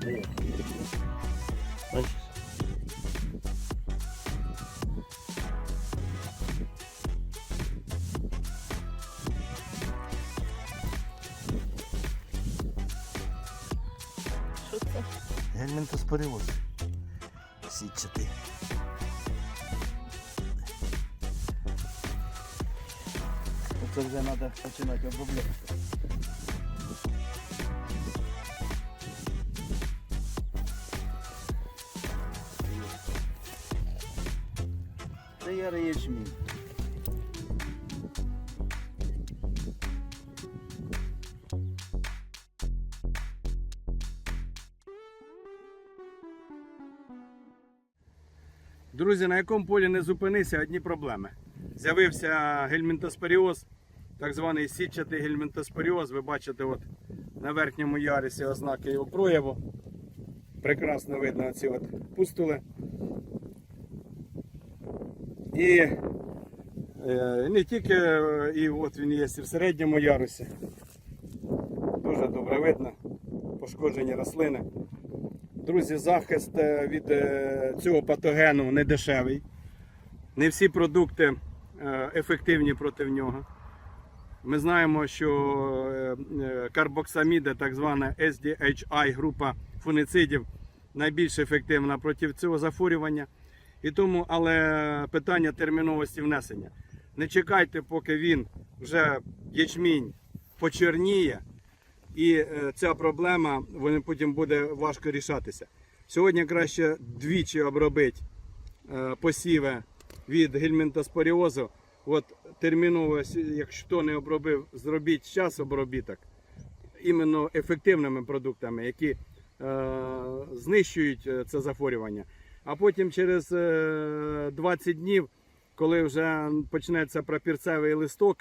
Що це? Сітчатий. Оце вже треба починати обробляти. Ярий ячмінь. Друзі, на якому полі не зупинися, одні проблеми. З'явився гельмінтоспоріоз, так званий сітчатий гельмінтоспоріоз. Ви бачите от на верхньому ярусі ознаки його прояву. Прекрасно видно ці от пустули. І е, не тільки, і от він є і в середньому ярусі. Дуже добре видно. Пошкоджені рослини. Друзі, захист е, від е, цього патогену не дешевий. Не всі продукти ефективні проти нього. Ми знаємо, що карбоксаміди, так звана SDHI група фуницидів, найбільш ефективна проти цього захворювання. І тому, але питання терміновості внесення. Не чекайте, поки він вже ячмінь почерніє, і е, ця проблема потім буде важко рішатися. Сьогодні краще двічі обробити е, посіви від гельмінтоспоріозу. От терміново, якщо не обробив, зробіть час обробіток іменно ефективними продуктами, які е, знищують е, це захворювання. А потім через е, 20 днів, коли вже почнеться пропірцевий листок,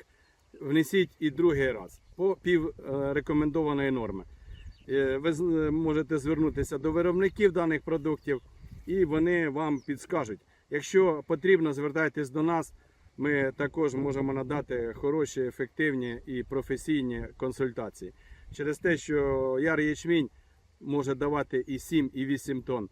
внесіть і другий раз по пів е, рекомендованої норми. Е, Ви е, можете звернутися до виробників даних продуктів, і вони вам підскажуть. Якщо потрібно, звертайтесь до нас. Ми також можемо надати хороші, ефективні і професійні консультації. Через те, що яр ячмінь може давати і 7, і 8 тонн,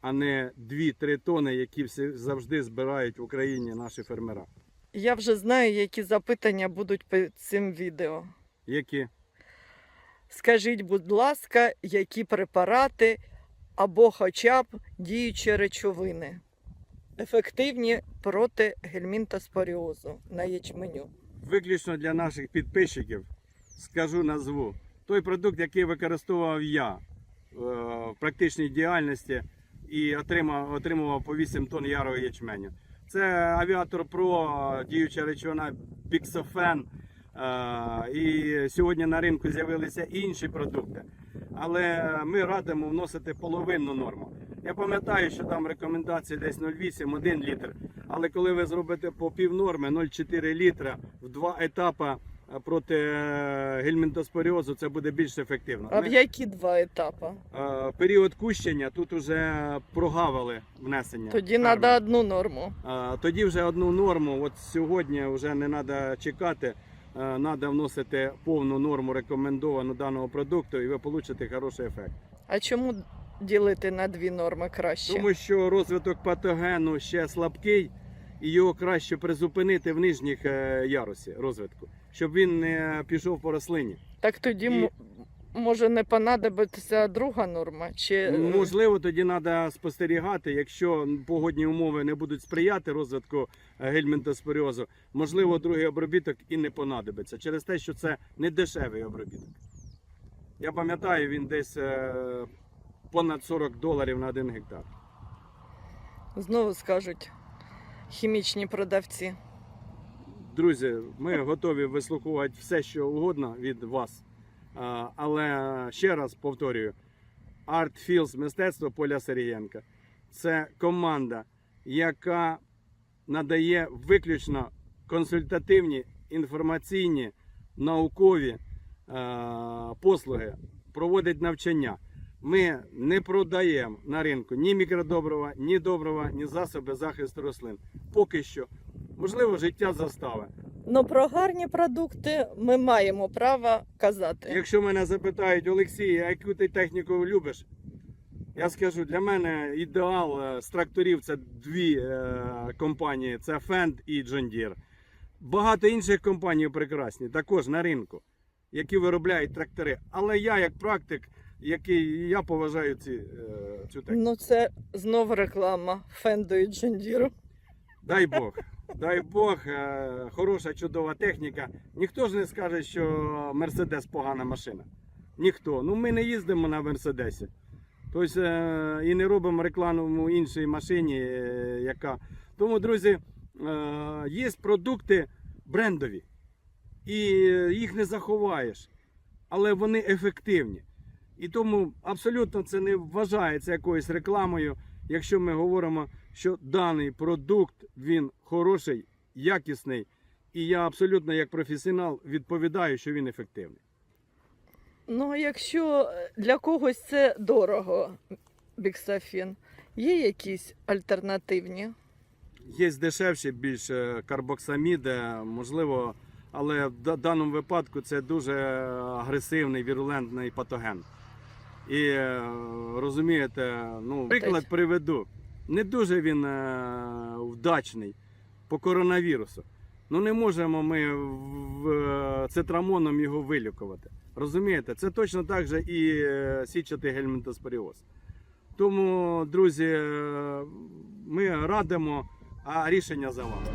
а не 2-3 тонни, які всі завжди збирають в Україні наші фермера. Я вже знаю, які запитання будуть під цим відео. Які Скажіть, будь ласка, які препарати або хоча б діючі речовини ефективні проти гельмінтоспоріозу на ячменю? виключно для наших підписчиків скажу назву. Той продукт, який використовував я е, в практичній діяльності і отримав, отримував по 8 тонн ярого ячменю. Це авіатор Pro, діюча речовина Біксофен. Е, І сьогодні на ринку з'явилися інші продукти. Але ми радимо вносити половинну норму. Я пам'ятаю, що там рекомендації десь 0,8, 1 літр. Але коли ви зробите по пів норми 0,4 літра в два етапи проти е, гельмінтоспоріозу, це буде більш ефективно. А в які два етапи? період кущення тут вже прогавили внесення. Тоді треба одну норму. А, Тоді вже одну норму. От сьогодні вже не треба чекати. Треба вносити повну норму рекомендовану даного продукту, і ви получите хороший ефект. А чому ділити на дві норми краще? Тому що розвиток патогену ще слабкий, і його краще призупинити в нижніх е, ярусі розвитку, щоб він не пішов по рослині. Так тоді І- може не понадобиться друга норма? Чи Можливо, тоді треба спостерігати, якщо погодні умови не будуть сприяти розвитку е, гельмінтоспоріозу, можливо, другий обробіток і не понадобиться через те, що це не дешевий обробіток. Я пам'ятаю, він десь е, понад 40 доларів на один гектар. знову скажуть хімічні продавці? Друзі, ми готові вислухувати все, що угодно від вас. Але ще раз повторюю: Art Fields мистецтво Поля Сергієнка це команда, яка надає виключно консультативні, інформаційні, наукові послуги, проводить навчання. Ми не продаємо на ринку ні мікродобрива, ні добрива, ні засоби захисту рослин. Поки що. Можливо, життя застави. Ну про гарні продукти ми маємо право казати. Якщо мене запитають, Олексій, а яку ти техніку любиш? Я скажу, для мене ідеал е, з тракторів це дві е, компанії: це Fend і John Deere. Багато інших компаній прекрасні, також на ринку, які виробляють трактори. Але я, як практик, який я поважаю ці, е, цю техніку. Ну, це знову реклама Фенду і Джондіру. Дай Бог. Дай Бог, е, хороша, чудова техніка. Ніхто ж не скаже, що Мерседес погана машина. Ніхто. Ну ми не їздимо на Мерседесі. Тобто е, і не робимо рекламу іншій машині, яка. Тому, друзі, є продукти брендові. І їх не заховаєш, але вони ефективні. І тому абсолютно це не вважається якоюсь рекламою, якщо ми говоримо, що даний продукт він хороший, якісний, і я абсолютно як професіонал відповідаю, що він ефективний. Ну, а якщо для когось це дорого, біксафін, є якісь альтернативні? Є дешевші, більш е, карбоксамід, е, можливо, але в даному випадку це дуже агресивний вірулентний патоген. І е, розумієте, ну, приклад приведу. Не дуже він е, вдачний по коронавірусу. Ну не можемо ми в, в- цитрамоном його вилікувати. Розумієте, це точно так же і е, січатий гельмінтоспоріоз. Тому, друзі, е, ми радимо, а рішення за вами.